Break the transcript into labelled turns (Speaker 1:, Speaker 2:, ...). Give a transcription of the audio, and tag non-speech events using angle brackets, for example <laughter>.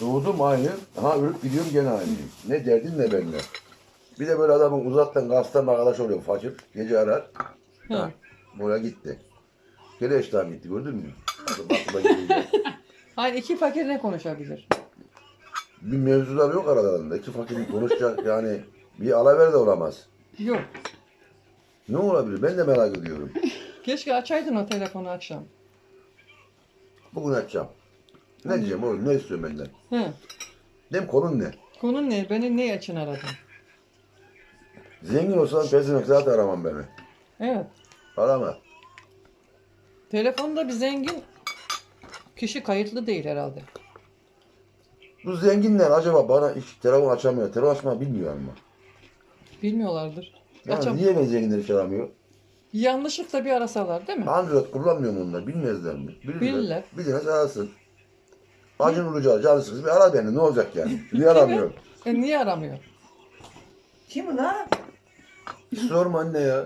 Speaker 1: Doğdum aynı. Ha ölüp gidiyorum gene aynı. Ne derdin ne benimle. Bir de böyle adamın uzaktan gazetten arkadaş oluyor fakir. Gece arar.
Speaker 2: Ha.
Speaker 1: Buraya gitti. Gene eşten gitti gördün mü? <laughs>
Speaker 2: Hayır iki fakir ne konuşabilir?
Speaker 1: bir mevzular yok aralarında. İki fakir konuşacak yani bir alaver de olamaz.
Speaker 2: Yok.
Speaker 1: Ne olabilir? Ben de merak ediyorum.
Speaker 2: Keşke açaydın o telefonu akşam.
Speaker 1: Bugün açacağım. Ne diyeceğim oğlum? Ne istiyorsun benden?
Speaker 2: Hı.
Speaker 1: Dem konun ne?
Speaker 2: Konun ne? Beni ne için aradın?
Speaker 1: Zengin olsam pezevenk zaten aramam beni.
Speaker 2: Evet.
Speaker 1: Arama.
Speaker 2: Telefonda bir zengin kişi kayıtlı değil herhalde.
Speaker 1: Bu zenginler acaba bana hiç telefon açamıyor. Telefon açmayı bilmiyor ama.
Speaker 2: Bilmiyorlardır.
Speaker 1: Yani
Speaker 2: Açam.
Speaker 1: niye ben zenginleri hiç aramıyor?
Speaker 2: Yanlışlıkla bir arasalar değil mi?
Speaker 1: Android kullanmıyor mu onlar? Bilmezler mi? Bilirler.
Speaker 2: Bilirler.
Speaker 1: Tane arasın. Acın Ulucağı canı sıkıntı bir ara beni ne olacak yani? Niye aramıyor?
Speaker 2: E niye aramıyor?
Speaker 3: Kim ulan?
Speaker 1: Hiç sorma anne ya.